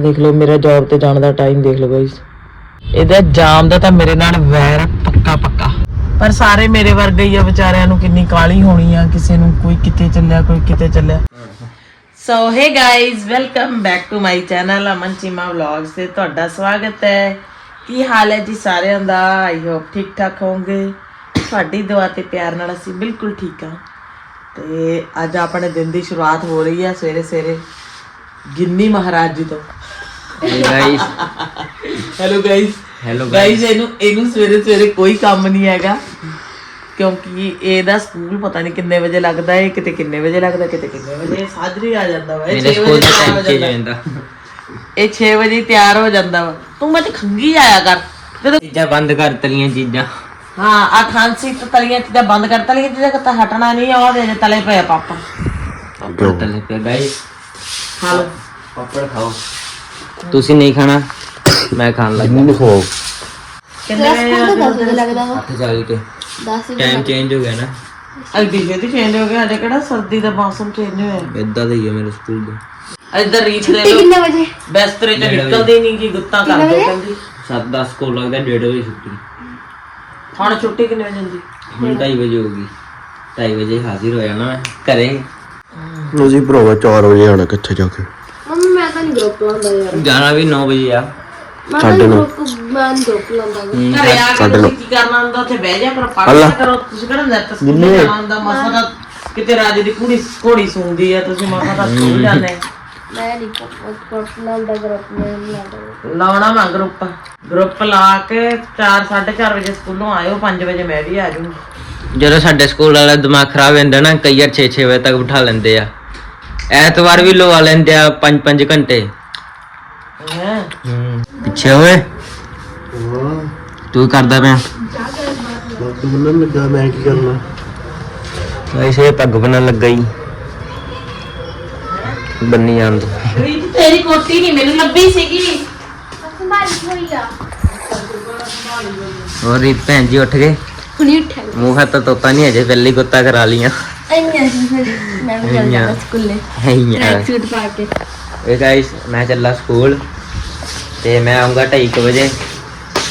ਆ ਦੇਖ ਲਓ, ਮੇਰਾ ਜੌਬ ਤੇ ਜਾਣ ਦਾ ਟਾਈਮ ਦੇਖ ਲਓ ਗਾਇਸ ਇਹਦਾ ਜਾਮ ਦਾ ਤਾਂ ਮੇਰੇ ਨਾਲ ਵੈਰ ਪੱਕਾ ਪੱਕਾ। ਪਰ ਸਾਰੇ ਮੇਰੇ ਵਰਗੇ ਹੀ ਆ ਵਿਚਾਰਿਆਂ ਨੂੰ ਕਿੰਨੀ ਕਾਲੀ ਹੋਣੀ ਆ, ਕਿਸੇ ਨੂੰ ਕੋਈ ਕਿਤੇ ਚੱਲਿਆ, ਕੋਈ ਕਿਤੇ ਚੱਲਿਆ। So hi guys welcome back to my channel Aman Cheema vlogs ਤੇ ਤੁਹਾਡਾ ਸਵਾਗਤ ਹੈ। ਕੀ ਹਾਲ ਹੈ ਜੀ ਸਾਰਿਆਂ ਦਾ? ਆਈ ਹੋਪ ਠੀਕ ਠਾਕ ਹੋਵੋਗੇ। ਤੁਹਾਡੀ ਦੁਆ ਤੇ ਪਿਆਰ ਨਾਲ ਅਸੀਂ ਬਿਲਕੁਲ ਠੀਕ ਆ ਤੇ ਅੱਜ ਆਪਣੇ ਦਿਨ ਦੀ ਸ਼ੁਰੂਆਤ ਹੋ ਰਹੀ ਹੈ ਸਵੇਰੇ ਸਵੇਰੇ ਗਿੰਨੀ ਮਹਾਰਾਜ ਜੀ ਤੋਂ। Guys hello guys hello guys ਇਹਨੂੰ ਇਹਨੂੰ ਸਵੇਰੇ ਸਵੇਰੇ ਕੋਈ ਕੰਮ ਨਹੀਂ ਹੈਗਾ। ਕਿਉਂਕਿ ਇਹਦਾ ਸਕੂਲ ਪਤਾ ਨਹੀਂ ਕਿੰਨੇ ਵਜੇ ਲੱਗਦਾ ਹੈ ਕਿਤੇ ਕਿੰਨੇ ਵਜੇ ਲੱਗਦਾ ਕਿਤੇ ਕਿੰਨੇ ਵਜੇ। ਸਾਜਰੀ ਆ ਜਾਂਦਾ ਵਾ ਇਹ ਮੇਰੇ 6 ਸਕੂਲ ਵਜੇ ਦਾ ਤਿਆਰ ਹੋ ਟਾਈਮ ਚੇਂਜ ਜਾਂਦਾ ਹੋ ਜਾਂਦਾ। ਇਹ 6 ਵਜੇ ਤਿਆਰ ਹੋ ਜਾਂਦਾ ਵਾ। ਤੂੰ ਮੈਂ ਤੇ ਖੰਗੀ ਆਇਆ ਕਰ। ਜਦੋਂ ਚੀਜ਼ਾਂ ਬੰਦ ਕਰ ਤਲੀਆਂ ਚੀਜ਼ਾਂ। ਹਾਂ ਆ ਖਾਂਸੀ ਤੇ ਤਲੀਆਂ ਚੀਜ਼ਾਂ ਬੰਦ ਕਰ ਤਲੀਆਂ ਚੀਜ਼ਾਂ ਕਿਤਾ ਹਟਣਾ ਨਹੀਂ ਆ ਦੇ ਤਲੇ ਪਏ ਆ ਪਾਪਾ ਪਾਪੜ ਤਲੇ ਪਏ ਗਾਇਸ ਖਾ ਲਓ ਪਾਪੜ ਖਾਓ। ਤੁਸੀਂ ਨਹੀਂ ਖਾਣਾ? ਮੈਂ ਖਾਣ ਲੱਗਾ ਕਿੰਨੇ ਵਜੇ ਹੱਥ ਚੱਲ ਕੇ। ਟਾਈਮ ਚੇਂਜ ਹੋ ਗਿਆ ਨਾ। ਅਲਦੀ ਛੇਤੀ ਚੇਂਜ ਹੋ ਗਿਆ ਅਜੇ ਕਿਹੜਾ ਸਰਦੀ ਦਾ ਮੌਸਮ ਚੇਂਜ ਹੋਇਆ? ਇਦਾਂ ਦਾ ਹੀ ਹੈ ਮੇਰੇ ਸਕੂਲ ਦਾ। ਇੱਧਰ ਰੀਤ ਦੇ ਲੋ ਕਿੰਨੇ ਵਜੇ? ਬਿਸਤਰੇ ਚ ਨਿਕਲਦੀ ਨਹੀਂ ਕਿ ਗੁੱਤਾਂ ਕਰ ਦੋ ਕਹਿੰਦੀ। 7-10 ਕੋਲ ਲੱਗਦਾ 1:30 ਵਜੇ ਛੁੱਟੀ। ਹੁਣ ਛੁੱਟੀ ਕਿੰਨੇ ਵਜੇ ਹੁੰਦੀ? ਹੁਣ 2:30 ਵਜੇ ਹੋਊਗੀ 2:30 ਵਜੇ ਹਾਜ਼ਰ ਹੋ ਜਾਣਾ ਮੈਂ ਘਰੇ। ਅਸੀਂ ਭਰਾਵਾ 4 ਵਜੇ ਆਣਾ ਕਿੱਥੇ ਜਾ ਕੇ? ਮੈਂ ਗਰੁੱਪ ਲਾਉਂਦਾ ਯਾਰ। ਜਾਣਾ ਵੀ 9 ਵਜੇ ਆ। ਮੈਂ ਤਾਂ ਗਰੁੱਪ ਮੈਂ ਗਰੁੱਪ ਲਾਉਂਦਾ ਗਾ। ਹਮ, ਘਰੇ ਆ ਕੇ ਤੁਸੀਂ ਕੀ ਕਰਨਾ ਹੁੰਦਾ ਉੱਥੇ ਬਹਿ ਜਾ ਕਰੋ ਪੜ੍ਹ ਕਰੋ ਤੁਸੀਂ ਕਿਹੜਾ ਨੈਟ ਸਕੂਲ ਜਾਣਾ ਹੁੰਦਾ ਮਸਾ ਦਾ ਕਿਤੇ ਰਾਜੇ ਦੀ ਕੁੜੀ ਘੋੜੀ ਸੁਣਦੀ ਆ ਤੁਸੀਂ ਮਸਾ ਦਾ ਸਕੂਲ ਜਾਂਦੇ। ਮੈਂ ਨਹੀਂ ਗਰੁੱਪ ਲਾਉਂਦਾ ਗਰੁੱਪ ਮੈਂ ਨਹੀਂ ਲਾਉਂਦਾ ਲਾਉਣਾ ਵਾ ਗਰੁੱਪ ਗਰੁੱਪ ਲਾ ਕੇ 4 4:30 ਵਜੇ ਸਕੂਲੋਂ ਆਇਓ 5 ਵਜੇ ਮੈਂ ਵੀ ਆ ਜਦੋਂ ਸਾਡੇ ਸਕੂਲ ਵਾਲਾ ਦਿਮਾਗ ਖਰਾਬ ਹੋ ਜਾਂਦਾ ਨਾ ਕਈ ਵਾਰ 6-6 ਵਜੇ ਤੱਕ ਬਿਠਾ ਲੈਂਦੇ ਆ। ਐਤਵਾਰ ਵੀ ਲਵਾ ਲੈਂਦੇ ਆ 5-5 ਘੰਟੇ। ਹੈਂ ਪਿੱਛੇ ਹੋਏ ਤੂੰ ਕਰਦਾ ਪਿਆ? ਤੂੰ ਲੱਗਾ ਮੈਂ ਕੀ ਕਰਨਾ ਵੈਸੇ ਪੱਗ ਬੰਨਣ ਲੱਗਾ ਹੀ ਬੰਨੀ ਜਾਂਦ ਰੀਤ ਤੇਰੀ ਕੋਟੀ ਨਹੀਂ ਮੈਨੂੰ ਲੱਭੀ ਸੀਗੀ। ਬਾਰਿਸ਼ ਹੋਈ ਆ ਹੋਰ ਰੀਤ ਭੈਣ ਜੀ ਉੱਠ ਗਏ? ਹੁਣੀ ਉੱਠਿਆ। ਮੂੰਹ ਹੱਥ ਤੋਤਾ ਨਹੀਂ ਅਜੇ ਪਹਿਲੀ ਗੁੱਤਾ ਕਰਾ ਲੀਆਂ ਇੰਨਾ ਸੀ ਫਿਰ ਮੈਂ ਵੀ ਚੱਲ ਜਾਣਾ ਸਕੂਲੇ ਹੈਈਆਂ ਸੂਟ ਪਾ ਕੇ ਇਹ ਗਾਇਸ ਮੈਂ ਚੱਲਾ ਸਕੂਲ ਤੇ ਮੈਂ ਆਉਂਗਾ 2:30 ਵਜੇ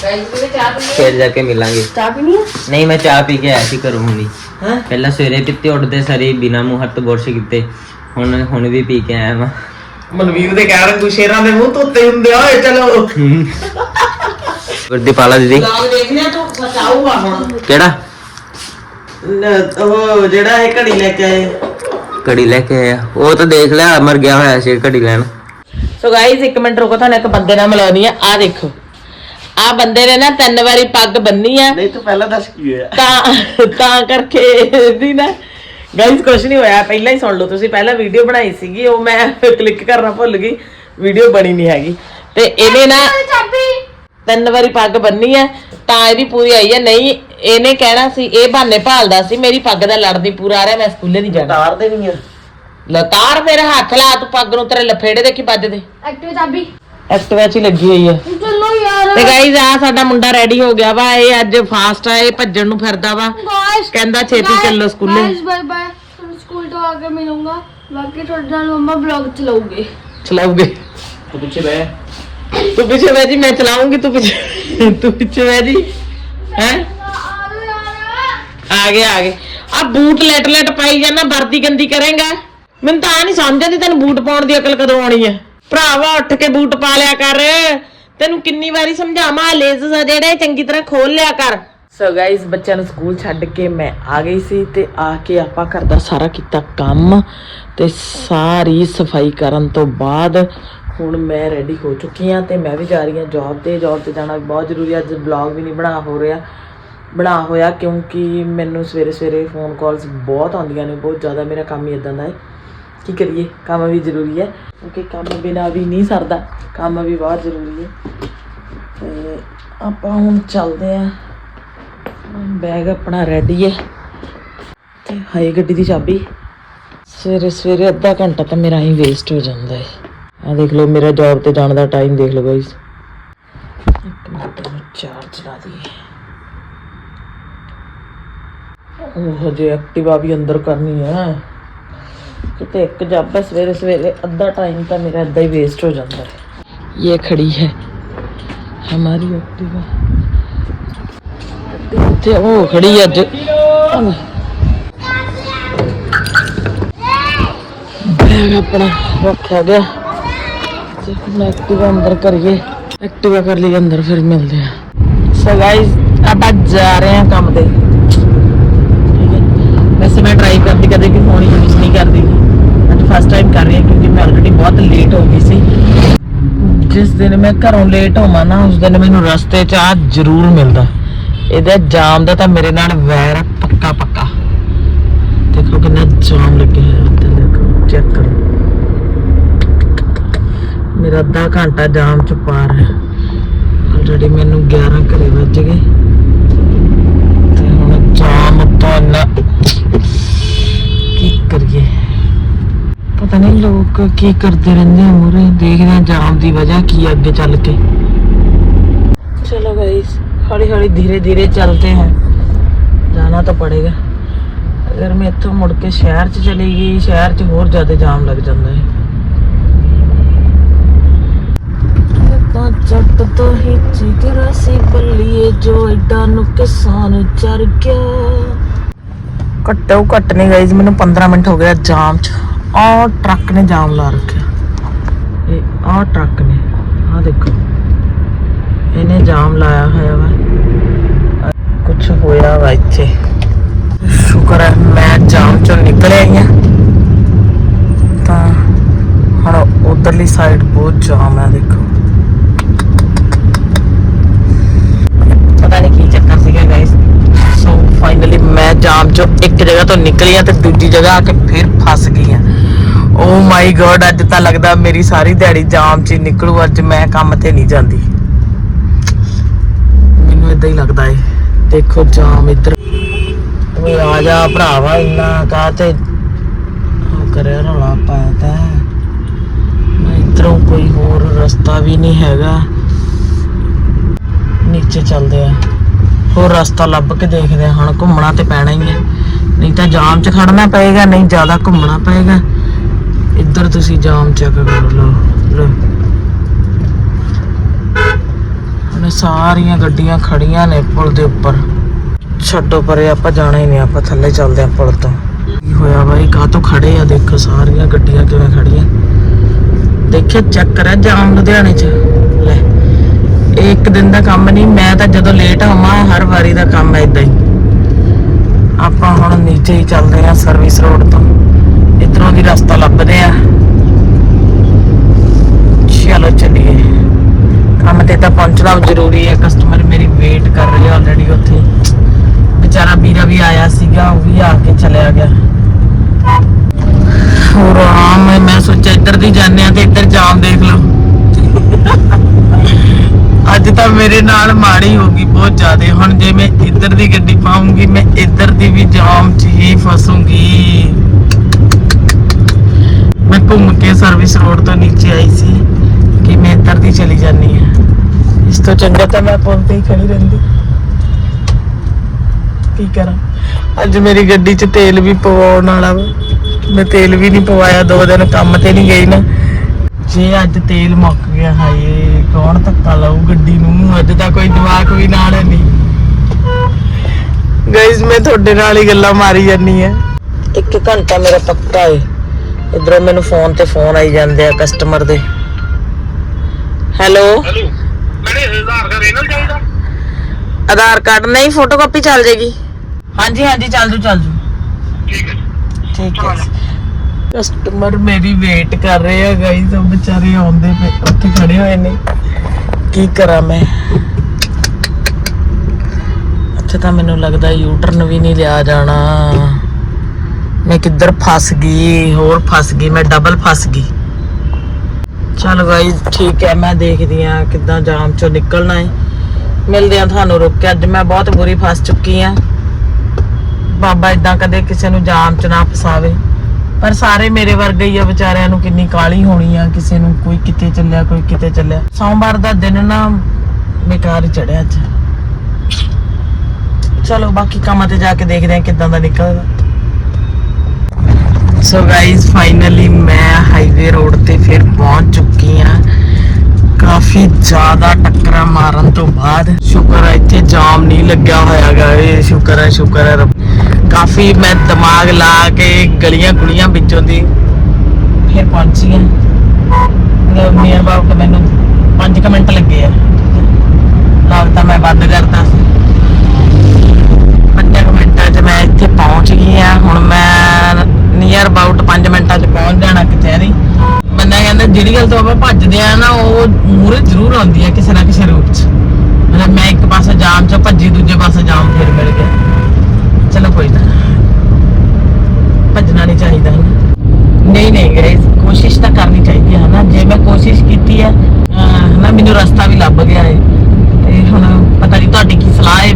ਫਿਰ ਜਾ ਕੇ ਮਿਲਾਂਗੇ। ਚਾਹ ਪੀਣੀ ਨਹੀਂ ਮੈਂ ਚਾਹ ਪੀ ਕੇ ਆਇਆ ਸੀ ਘਰੋਂ ਹੁਣੀ। ਹੈਂ? ਪਹਿਲਾਂ ਸਵੇਰੇ ਪੀਤੇ ਉੱਠਦੇ ਸਾਰੀ ਬਿਨਾ ਮੂੰਹ ਹੱਥ ਬੁਰਸ਼ ਕੀਤੇ। ਹੁਣ ਹੁਣ ਵੀ ਪੀ ਕੇ ਆਇਆ ਮੈਂ ਮਨਵੀਰ ਦੇ ਕਹਿ ਰਹੇ ਸ਼ੇਰਾਂ ਦੇ ਮੂੰਹ ਧੋਤੇ ਹੁੰਦੇ ਆ ਓਏ ਚਲੋ। ਵਰਦੀ ਪਾਲਾ ਦੀਦੀ ਵਲੌਗ ਦੇਖ ਲਿਆ ਤੂੰ ਬਚਾਊਗਾ ਹੁਣ। ਕਿਹੜਾ? ਨ- ਉਹ ਜਿਹੜਾ ਇਹ ਘੜੀ ਲੈ ਕੇ ਆਏ। ਕੜੀ ਲੈ ਕੇ ਆਇਆ। ਉਹ ਤਾਂ ਦੇਖ ਲਿਆ ਮਰ ਗਿਆ ਹੋਇਆ ਸੀ ਕੜੀ ਲੈਣ। ਸੋ ਗਾਇਜ਼ ਇੱਕ ਮਿੰਟ ਰੁਕੋ ਤੁਹਾਨੂੰ ਇੱਕ ਬੰਦੇ ਨਾਲ ਮਿਲਾਉਣੀ ਆ। ਆ ਦੇਖੋ। ਆ ਬੰਦੇ ਨੇ ਨਾ ਤਿੰਨ ਵਾਰੀ ਪੱਗ ਬੰਨੀ ਆ। ਨਹੀਂ ਤੂੰ ਪਹਿਲਾਂ ਦੱਸ ਕੀ ਹੋਇਆ? ਤਾਂ ਤਾਂ ਕਰਕੇ ਇਹਦੀ ਨਾ। ਗਾਇਜ਼ ਕੁਝ ਨਹੀਂ ਹੋਇਆ ਪਹਿਲਾਂ ਹੀ ਸੁਣ ਲਓ ਤੁਸੀਂ। ਪਹਿਲਾਂ ਵੀਡੀਓ ਬਣਾਈ ਸੀਗੀ ਉਹ ਮੈਂ ਕਲਿੱਕ ਕਰਨਾ ਭੁੱਲ ਗਈ। ਵੀਡੀਓ ਬਣੀ ਨਹੀਂ ਹੈਗੀ। ਤੇ ਇਹਨੇ ਨਾ ਚਾਬੀ। ਤਿੰਨ ਵਾਰੀ ਪੱਗ ਬੰਨੀ ਆ ਤਾਂ ਇਹਦੀ ਪੂਰੀ ਆਈ ਆ। ਨਹੀਂ ਇਹਨੇ ਕਹਿਣਾ ਸੀ ਇਹ ਬਹਾਨੇ ਭਾਲਦਾ ਸੀ ਮੇਰੀ ਪੱਗ ਦਾ ਲੜ ਨਹੀਂ ਪੂਰਾ ਆ ਰਿਹਾ ਮੈਂ ਸਕੂਲੇ ਨਹੀਂ ਜਾਣਾ। ਤਾਰ ਦੇਣੀ ਆ। ਲਤਾਰ ਫਿਰ ਹੱਥ ਲਾ ਤੂੰ ਪੱਗ ਨੂੰ ਤੇਰੇ ਲਫੇੜੇ ਦੇਖੀ ਵੱਜਦੇ ਐਕਟਿਵ ਚਾਬੀ। ਐਕਟਿਵਾ 'ਚ ਹੀ ਲੱਗੀ ਹੋਈ ਆ। ਚਲੋ ਯਾਰ। ਤੇ ਗਾਈਜ਼ ਆ ਸਾਡਾ ਮੁੰਡਾ ਰੈਡੀ ਹੋ ਗਿਆ ਵਾ ਇਹ ਅੱਜ ਫਾਸਟ ਆ ਇਹ ਭੱਜਣ ਨੂੰ ਫਿਰਦਾ ਵਾ। ਗਾਇਸ ਕਹਿੰਦਾ ਛੇਤੀ ਚੱਲੋ ਸਕੂਲੇ। ਗਾਇਸ ਬਾਏ ਬਾਏ ਤੁਹਾਨੂੰ ਸਕੂਲ ਤੋਂ ਆ ਕੇ ਮਿਲੂੰਗਾ। ਬਾਕੀ ਤੁਹਾਡੇ ਨਾਲ ਮੰਮਾ ਬਲੌਗ ਚਲਾਉਗੇ ਚਲਾਉਗੇ ਤੂੰ ਪਿੱਛੇ ਬਹਿ। ਤੂੰ ਪਿੱਛੇ ਬਹਿ ਜੀ ਮੈਂ ਚਲਾਉਂਗੀ ਤੂੰ ਪਿੱਛੇ ਤੂੰ ਪਿੱਛੇ ਬਹਿ ਜੀ। ਹੈ? ਆ ਗਏ ਆ ਗਏ। ਆ ਬੂਟ ਲੈਟ ਲੈਟ ਪਾਈ ਜਾਣਾ ਵਰਦੀ ਗੰਦੀ ਕਰੇਗਾ। ਮੈਨੂੰ ਤਾਂ ਨਹੀਂ ਸਮਝ ਆਉਂਦੀ ਤੈਨੂੰ ਬੂਟ ਪਾਉਣ ਦੀ ਅਕਲ ਕਦੋਂ ਆਉਣੀ ਆ। ਭਰਾਵਾ, ਉੱਠ ਕੇ ਬੂਟ ਪਾ ਲਿਆ ਕਰ। ਤੈਨੂੰ ਕਿੰਨੀ ਵਾਰੀ ਸਮਝਾਵਾਂ ਲੇਜ਼ਸ ਆ ਜਿਹੜੇ, ਚੰਗੀ ਤਰ੍ਹਾਂ ਖੋਲ ਲਿਆ ਕਰ। ਸੋ ਗਾਇਸ ਬੱਚਿਆਂ ਨੂੰ ਸਕੂਲ ਛੱਡ ਕੇ ਮੈਂ ਆ ਗਈ ਸੀ ਤੇ ਆ ਕੇ ਆਪਾਂ ਘਰ ਦਾ ਸਾਰਾ ਕੀਤਾ ਕੰਮ ਤੇ ਸਾਰੀ ਸਫ਼ਾਈ ਕਰਨ ਤੋਂ ਬਾਅਦ ਹੁਣ ਮੈਂ ਰੈਡੀ ਹੋ ਚੁੱਕੀ ਹਾਂ ਤੇ ਮੈਂ ਵੀ ਜਾ ਰਹੀ ਹਾਂ ਜੌਬ ਤੇ। ਜੌਬ ਤੇ ਜਾਣਾ ਬਹੁਤ ਜ਼ਰੂਰੀ ਅੱਜ ਵਲੌਗ ਵੀ ਨਹੀਂ ਬਣਾ ਹੋ ਰਿਹਾ। ਬਣਾ ਹੋਇਆ ਕਿਉਂਕਿ ਮੈਨੂੰ ਸਵੇਰੇ ਸਵੇਰੇ ਫੋਨ ਕਾਲਸ ਬਹੁਤ ਆਉਂਦੀਆਂ ਨੇ, ਬਹੁਤ ਜ਼ਿਆਦਾ ਮੇਰਾ ਕੰਮ ਹੀ ਇਦਾਂ ਦਾ ਹੈ। ਕੀ ਕਰੀਏ? ਕੰਮ ਵੀ ਜ਼ਰੂਰੀ ਹੈ, ਕਿਉਂਕਿ ਕੰਮ ਬਿਨਾ ਵੀ ਨਹੀਂ ਸਰਦਾ, ਕੰਮ ਵੀ ਬਹੁਤ ਜ਼ਰੂਰੀ ਹੈ। ਤੇ ਆਪਾਂ ਹੁਣ ਚੱਲਦੇ ਆਂ ਬੈਗ ਆਪਣਾ ਰੈਡੀ ਹੈ। ਤੇ ਹਾਈ ਗੱਡੀ ਦੀ ਚਾਬੀ। ਸਵੇਰੇ ਸਵੇਰੇ ਅੱਧਾ ਘੰਟਾ ਤਾਂ ਮੇਰਾ ਹੀ ਵੇਸਟ ਹੋ ਜਾਂਦਾ ਹੈ। ਆ ਦੇਖ ਲਓ, ਮੇਰਾ ਜੌਬ ਤੇ ਜਾਣ ਦਾ ਟਾਈਮ ਦੇਖ ਲਓ ਗਾਇਸ ਇੱਕ ਮਿੰਟ, ਮੈਂ ਚਾਰਜ ਲਾ ਦਈਏ। ਹਜੇ ਐਕਟਿਵਾ ਵੀ ਅੰਦਰ ਕਰਨੀ ਹੈ ਕਿਤੇ ਇੱਕ ਜੱਬ ਹੈ ਸਵੇਰੇ ਸਵੇਰੇ ਅੱਧਾ ਟਾਈਮ ਤਾਂ ਮੇਰਾ ਏਦਾਂ ਹੀ ਵੇਸਟ ਹੋ ਜਾਂਦਾ ਹੈ ये खड़ी है हमारी एक्टिवा ਤੇ ਉਹ ਖੜੀ ਅੱਜ ਬੈਗ ਆਪਣਾ ਰੱਖਿਆ ਗਿਆ ਤੇ ਹੁਣ ਐਕਟਿਵਾ ਅੰਦਰ ਕਰੀਏ ਐਕਟਿਵਾ ਕਰ ਲਈ ਅੰਦਰ ਫਿਰ ਮਿਲਦੇ ਆ ਸੋ ਗਾਇਸ ਆਪਾਂ ਜਾ ਰਹੇ ਹਾਂ ਕੰਮ ਤੇ ਠੀਕ ਹੈ ਵੈਸੇ ਮੈਂ ਟਰਾਈ ਕਰਦੀ ਕਦੇ ਵੀ ਫੋਨ ਯੂਜ਼ ਨਹੀਂ ਕਰਦੀ। ਅੱਜ ਫਸਟ ਟਾਈਮ ਕਰ ਰਹੀ ਹਾਂ ਕਿਉਂਕਿ ਮੈਂ ਆਲਰੇਡੀ ਬਹੁਤ ਲੇਟ ਹੋ ਗਈ ਸੀ। ਜਿਸ ਦਿਨ ਮੈਂ ਘਰੋਂ ਲੇਟ ਹੋਵਾਂ ਨਾ, ਉਸ ਦਿਨ ਮੈਨੂੰ ਰਸਤੇ 'ਚ ਆ ਜ਼ਰੂਰ ਮਿਲਦਾ। ਇਹਦਾ ਜਾਮ ਦਾ ਤਾਂ ਮੇਰੇ ਨਾਲ ਵੈਰ ਪੱਕਾ ਪੱਕਾ। ਦੇਖੋ ਕਿੰਨਾ ਜਾਮ ਲੱਗਿਆ ਹੋਇਆ ਉੱਤੇ ਦੇਖੋ ਚੈੱਕ ਕਰੋ। ਮੇਰਾ ਅੱਧਾ ਘੰਟਾ ਜਾਮ 'ਚ ਪਾਰ ਹੈ। ਆਲਰੇਡੀ ਮੈਨੂੰ 11 ਘਰੇ ਵੱਜ ਗਏ। ਤੇ ਹੁਣ ਜਾਮ ਤੋਂ ਇੰਨਾ करिए पता नहीं लोग की करते रहते हैं मुरे देख रहे हैं जाम की वजह की आगे चल के चलो भाई हौली हौली धीरे धीरे चलते हैं जाना तो पड़ेगा अगर मैं इतों मुड़ के शहर च चली गई शहर च होर ज़्यादा जाम लग जाता है जट तो ही जिगरा सी बल्लिए जो एडा नुकसान चर गया ਘੱਟੋ ਘੱਟ ਨਹੀਂ ਗਾਈਜ਼ ਮੈਨੂੰ 15 ਮਿੰਟ ਹੋ ਗਿਆ ਜਾਮ 'ਚ। ਆਹ ਟਰੱਕ ਨੇ ਜਾਮ ਲਾ ਰੱਖਿਆ। ਇਹ ਆਹ ਟਰੱਕ ਨੇ, ਆਹ ਦੇਖੋ। ਇਹਨੇ ਜਾਮ ਲਾਇਆ ਹੋਇਆ ਵਾ। ਕੁਝ ਹੋਇਆ ਵਾ ਇੱਥੇ। ਸ਼ੁਕਰ ਹੈ ਮੈਂ ਜਾਮ ਚੋਂ ਨਿਕਲ ਆਈ ਹਾਂ ਤਾਂ ਹੁਣ ਉਧਰਲੀ ਸਾਈਡ ਬਹੁਤ ਜਾਮ ਹੈ ਦੇਖੋ। ਪਤਾ ਨਹੀਂ ਕੀ ਫਾਈਨਲੀ ਮੈਂ ਜਾਮ ਚੋਂ ਇੱਕ ਜਗ੍ਹਾ ਤੋਂ ਨਿਕਲੀ ਆ ਤੇ ਦੂਜੀ ਜਗ੍ਹਾ ਆ ਕੇ ਫਿਰ ਫਸ ਗਈ ਆ। ਓ ਮਾਈ ਗॉड ਅੱਜ ਤਾਂ ਲੱਗਦਾ ਮੇਰੀ ਸਾਰੀ ਦਿਹਾੜੀ ਜਾਮ 'ਚ ਨਿਕਲੂ, ਅੱਜ ਮੈਂ ਕੰਮ ਤੇ ਨਹੀਂ ਜਾਂਦੀ। ਮੈਨੂੰ ਇਦਾਂ ਹੀ ਲੱਗਦਾ ਏ। ਦੇਖੋ ਜਾਮ ਇੱਧਰ। ਓਏ ਆ ਜਾ ਭਰਾਵਾ, ਇੰਨਾ ਕਾ ਤੇ ਕਰਿਆ ਰੌਲਾ ਪਾਇਆ ਤਾਂ। ਮੈਂ ਇੱਧਰੋਂ ਕੋਈ ਹੋਰ ਰਸਤਾ ਵੀ ਨਹੀਂ ਹੈਗਾ। ਨੀਚੇ ਚੱਲਦੇ ਆ। ਹੋਰ ਰਸਤਾ ਲੱਭ ਕੇ ਦੇਖਦੇ ਆ ਹੁਣ ਘੁੰਮਣਾ ਤੇ ਪੈਣਾ ਹੀ ਹੈ। ਨਹੀਂ ਤਾਂ ਜਾਮ 'ਚ ਖੜਨਾ ਪਏਗਾ, ਨਹੀਂ ਜ਼ਿਆਦਾ ਘੁੰਮਣਾ ਪਏਗਾ। ਇੱਧਰ ਤੁਸੀਂ ਜਾਮ ਚੈੱਕ ਕਰ ਲਓ। ਲਓ। ਹੁਣ ਸਾਰੀਆਂ ਗੱਡੀਆਂ ਖੜੀਆਂ ਨੇ ਪੁਲ ਦੇ ਉੱਪਰ। ਛੱਡੋ ਪਰੇ, ਆਪਾਂ ਜਾਣਾ ਹੀ ਨਹੀਂ, ਆਪਾਂ ਥੱਲੇ ਚੱਲਦੇ ਆਂ ਪੁਲ ਤੋਂ। ਕੀ ਹੋਇਆ ਬਾਈ? ਕਾਹ ਤੋਂ ਖੜੇ ਆ? ਦੇਖੋ ਸਾਰੀਆਂ ਗੱਡੀਆਂ ਕਿਵੇਂ ਖੜੀਆਂ। ਦੇਖਿਆ ਚੈੱਕ ਕਰਿਆ ਜਾਮ ਲੁਧਿਆਣੇ 'ਚ? ਇਹ ਇੱਕ ਦਿਨ ਦਾ ਕੰਮ ਨਹੀਂ, ਮੈਂ ਤਾਂ ਜਦੋਂ ਲੇਟ ਹੋਵਾਂ ਹਰ ਵਾਰੀ ਦਾ ਕੰਮ ਹੈ ਇਦਾਂ ਹੀ। ਆਪਾਂ ਹੁਣ ਨੀਚੇ ਹੀ ਚੱਲਦੇ ਆਂ ਸਰਵਿਸ ਰੋਡ ਤੋਂ। ਇਧਰੋਂ ਦੀ ਰਸਤਾ ਲੱਭਦੇ ਆ ਚਲੋ ਚੱਲੀਏ। ਕੰਮ ਤੇ ਤਾਂ ਪਹੁੰਚਣਾ ਜ਼ਰੂਰੀ ਹੈ। ਕਸਟਮਰ ਮੇਰੀ ਵੇਟ ਕਰ ਰਹੇ ਆਲਰੇਡੀ ਉੱਥੇ। ਵਿਚਾਰਾ ਵੀਰਾ ਵੀ ਆਇਆ ਸੀਗਾ, ਉਹ ਵੀ ਆ ਕੇ ਚਲਿਆ ਗਿਆ। ਹੋਰ ਆਮ ਮੈਂ ਸੋਚਿਆ ਇੱਧਰ ਦੀ ਜਾਂਦੇ ਆ ਤੇ ਇੱਧਰ ਜਾਮ ਦੇਖ ਲਓ। ਅੱਜ ਤਾਂ ਮੇਰੇ ਨਾਲ ਮਾੜੀ ਹੋ ਗਈ ਬਹੁਤ ਜ਼ਿਆਦਾ। ਹੁਣ ਜੇ ਮੈਂ ਇੱਧਰ ਦੀ ਗੱਡੀ ਪਾਉਂਗੀ, ਮੈਂ ਇੱਧਰ ਦੀ ਵੀ ਜਾਮ 'ਚ ਹੀ ਫਸੂਗੀ। ਮੈਂ ਘੁੰਮ ਕੇ ਸਰਵਿਸ ਰੋਡ ਤੋਂ ਨੀਚੇ ਆਈ ਸੀ ਕਿ ਮੈਂ ਇੱਧਰ ਦੀ ਚਲੀ ਜਾਨੀ ਆ ਇਸ ਤੋਂ ਚੰਗਾ ਤਾਂ ਮੈਂ ਪੁਲ ਤੇ ਹੀ ਖੜੀ ਰਹਿੰਦੀ। ਕੀ ਕਰਾਂ? ਅੱਜ ਮੇਰੀ ਗੱਡੀ 'ਚ ਤੇਲ ਵੀ ਪਵਾਉਣ ਵਾਲਾ ਮੈਂ ਤੇਲ ਵੀ ਨਹੀਂ ਪਵਾਇਆ, ਦੋ ਦਿਨ ਕੰਮ ਤੇ ਨਹੀਂ ਗਈ ਨਾ। ਜੇ ਅੱਜ ਤੇਲ ਮੁੱਕ ਗਿਆ ਹਾਏ ਕੌਣ ਧੱਕਾ ਲਾਊ ਗੱਡੀ ਨੂੰ? ਅੱਜ ਤਾਂ ਕੋਈ ਜਵਾਕ ਵੀ ਨਾਲ ਹੈ ਨਹੀਂ। ਗਾਇਜ਼ ਮੈਂ ਤੁਹਾਡੇ ਨਾਲ ਹੀ ਗੱਲਾਂ ਮਾਰੀ ਜਾਨੀ ਆ ਇੱਕ ਘੰਟਾ ਮੇਰਾ ਪੱਕਾ ਏ। ਇਧਰੋਂ ਮੈਨੂੰ ਫੋਨ ਤੇ ਫੋਨ ਆਈ ਜਾਂਦੇ ਆ ਕਸਟਮਰ ਦੇ। ਹੈਲੋ ਹੈਲੋ ਮੈਨੇ ਆਧਾਰ ਕਾਰਡ ਇਹਨਾਂ ਚਾਹੀਦਾ? ਆਧਾਰ ਕਾਰਡ ਨਹੀਂ ਫੋਟੋਕਾਪੀ ਚੱਲ ਜੇਗੀ। ਹਾਂਜੀ ਹਾਂਜੀ ਚੱਲ ਜੂ ਚੱਲ ਜੂ। ਠੀਕ ਹੈ। ਠੀਕ ਹੈ। ਕਸਟਮਰ ਮੇਰੀ ਵੇਟ ਕਰ ਰਹੇ ਆ ਗਾਈਸ ਉਹ ਵਿਚਾਰੇ ਆਉਂਦੇ ਪਏ, ਉੱਥੇ ਖੜੇ ਹੋਏ ਨੇ। ਕੀ ਕਰਾਂ ਮੈਂ? ਅੱਛਾ, ਤਾਂ ਮੈਨੂੰ ਲੱਗਦਾ ਯੂਟਰਨ ਵੀ ਨਹੀਂ ਲਿਆ ਜਾਣਾ। ਮੈਂ ਕਿੱਧਰ ਫਸ ਗਈ, ਹੋਰ ਫਸ ਗਈ, ਮੈਂ ਡਬਲ ਫਸ ਗਈ। ਚਲ ਗਾਈਸ ਠੀਕ ਹੈ, ਮੈਂ ਦੇਖਦੀ ਆ ਕਿੱਦਾਂ ਜਾਮ ਚੋਂ ਨਿਕਲਣਾ ਹੈ। ਮਿਲਦੇ ਆ ਤੁਹਾਨੂੰ ਰੁਕ ਕੇ, ਅੱਜ ਮੈਂ ਬਹੁਤ ਬੁਰੀ ਫਸ ਚੁੱਕੀ ਆ ਬਾਬਾ ਇਦਾਂ ਕਦੇ ਕਿਸੇ ਨੂੰ ਜਾਮ ਚ ਨਾ ਫਸਾਵੇ। ਪਰ ਸਾਰੇ ਮੇਰੇ ਵਰਗੇ ਹੀ ਆ ਵਿਚਾਰਿਆਂ ਨੂੰ ਕਿੰਨੀ ਕਾਲੀ ਹੋਣੀ ਆ, ਕਿਸੇ ਨੂੰ ਕੋਈ ਕਿਤੇ ਚੱਲਿਆ, ਕੋਈ ਕਿਤੇ ਚੱਲਿਆ। ਸੋਮਵਾਰ ਦਾ ਦਿਨ ਨਾ ਬੇਕਾਰ ਚੜਿਆ ਅੱਜ। ਚਲੋ, ਬਾਕੀ ਕੰਮਾਂ ਤੇ ਜਾ ਕੇ ਦੇਖਦੇ ਆ ਕਿਦਾਂ ਦਾ ਨਿਕਲਦਾ। ਸੋ ਗਾਇਸ ਫਾਈਨਲੀ ਮੈਂ ਹਾਈਵੇ ਰੋਡ ਤੇ ਫਿਰ ਪਹੁੰਚ ਚੁੱਕੀ ਆ ਕਾਫੀ ਜ਼ਿਆਦਾ ਟੱਕਰਾਂ ਮਾਰਨ ਤੋਂ ਬਾਅਦ। ਸ਼ੁਕਰ ਹੈ ਇੱਥੇ ਜਾਮ ਨਹੀਂ ਲੱਗਿਆ ਹੋਇਆਗਾ ਇਹ ਸ਼ੁਕਰ ਹੈ ਸ਼ੁਕਰ ਹੈ ਕਾਫੀ ਮੈਂ ਦਿਮਾਗ ਲਾ ਕੇ ਗਲੀਆਂ ਗੁਲੀਆਂ ਵਿੱਚੋਂ ਦੀ ਫਿਰ ਪਹੁੰਚੀ ਹਾਂ। ਮਤਲਬ ਨੀਅਰ ਅਬਾਊਟ ਮੈਨੂੰ 5 ਮਿੰਟ ਲੱਗੇ ਆ। ਲੱਗਦਾ ਮੈਂ ਬੰਦ ਕਰਤਾ। ਸੀ ਪੰਜ ਮਿੰਟਾਂ 'ਚ ਮੈਂ ਇੱਥੇ ਪਹੁੰਚ ਗਈ ਆ ਹੁਣ ਮੈਂ ਨੀਅਰ ਅਬਾਊਟ 5 ਮਿੰਟਾਂ 'ਚ ਪਹੁੰਚ ਜਾਣਾ ਕਚਹਿਰੀ। ਬੰਦਾ ਕਹਿੰਦਾ, ਜਿਹੜੀ ਗੱਲ ਤੋਂ ਆਪਾਂ ਭੱਜਦੇ ਆ ਨਾ, ਉਹ ਮੂਰੇ ਜ਼ਰੂਰ ਆਉਂਦੀ ਆ ਕਿਸੇ ਨਾ ਕਿਸੇ ਰੂਪ 'ਚ। ਮਤਲਬ ਮੈਂ ਇੱਕ ਪਾਸੇ ਜਾਮ 'ਚ ਭੱਜੀ, ਦੂਜੇ ਪਾਸੇ ਜਾਮ ਫਿਰ ਮਿਲ ਗਿਆ। ਚਲੋ ਕੋਈ ਨਾ। ਭੱਜਣਾ ਨਹੀਂ ਚਾਹੀਦਾ ਹੈ ਨਹੀਂ ਨਹੀਂ ਗਾਇਸ ਕੋਸ਼ਿਸ਼ ਤਾਂ ਕਰਨੀ ਚਾਹੀਦੀ ਹੈ ਨਾ ਜੇ ਮੈਂ ਕੋਸ਼ਿਸ਼ ਕੀਤੀ ਹੈ ਅਹ, ਨਾ ਮੈਨੂੰ ਰਸਤਾ ਵੀ ਲੱਭ ਗਿਆ ਹੈ। ਤੇ ਹੁਣ ਪਤਾ ਨਹੀਂ ਤੁਹਾਡੀ ਕੀ ਸਲਾਹ ਹੈ